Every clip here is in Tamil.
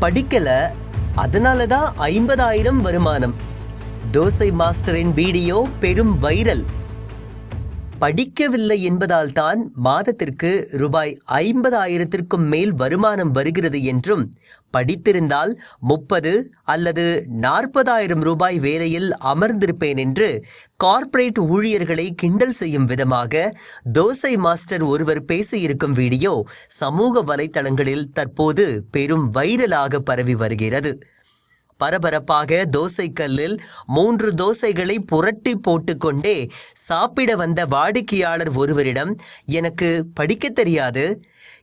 படிக்கல. அதனால தான் ஐம்பதாயிரம் வருமானம். தோசை மாஸ்டரின் வீடியோ பெரும் வைரல். படிக்கவில்லை என்பதால் தான் மாதத்திற்கு ரூபாய் ஐம்பதாயிரத்திற்கும் மேல் வருமானம் வருகிறது என்றும் படித்திருந்தால் முப்பது அல்லது நாற்பதாயிரம் ரூபாய் வேலையில் அமர்ந்திருப்பேன் என்று கார்ப்பரேட் ஊழியர்களை கிண்டல் செய்யும் விதமாக தோசை மாஸ்டர் ஒருவர் பேசியிருக்கும் வீடியோ சமூக வலைத்தளங்களில் தற்போது பெரும் வைரலாக பரவி வருகிறது. பரபரப்பாக தோசைக்கல்லில் மூன்று தோசைகளை புரட்டி போட்டுக்கொண்டே சாப்பிட வந்த வாடிக்கையாளர் ஒருவரிடம் எனக்கு படிக்க தெரியாது.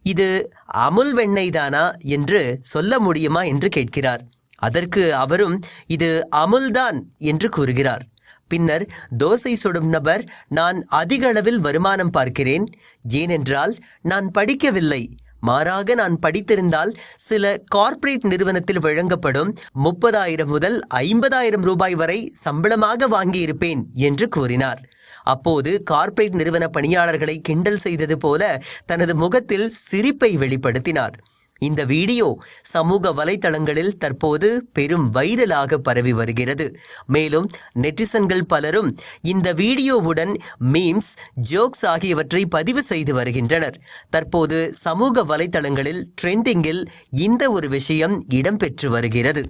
இது அமுல் வெண்ணெய் தானா என்று சொல்ல முடியுமா? என்று கேட்கிறார். அதற்கு அவரும் இது அமுல்தான் என்று கூறுகிறார். பின்னர் தோசை சுடும் நபர் நான் அதிக அளவில் வருமானம் பார்க்கிறேன். ஏனென்றால் நான் படிக்கவில்லை. மாறாக நான் படித்திருந்தால் சில கார்ப்பரேட் நிறுவனத்தில் வழங்கப்படும் முப்பதாயிரம் முதல் ஐம்பதாயிரம் ரூபாய் வரை சம்பளமாக வாங்கியிருப்பேன் என்று கூறினார். அப்போது கார்ப்பரேட் நிறுவன பணியாளர்களை கிண்டல் செய்தது போல தனது முகத்தில் சிரிப்பை வெளிப்படுத்தினார். இந்த வீடியோ சமூக வலைத்தளங்களில் தற்போது பெரும் வைரலாக பரவி வருகிறது. மேலும் நெட்டிசன்கள் பலரும் இந்த வீடியோவுடன் மீம்ஸ் ஜோக்ஸ் ஆகியவற்றை பதிவு செய்து வருகின்றனர். தற்போது சமூக வலைதளங்களில் ட்ரெண்டிங்கில் இந்த ஒரு விஷயம் இடம்பெற்று வருகிறது.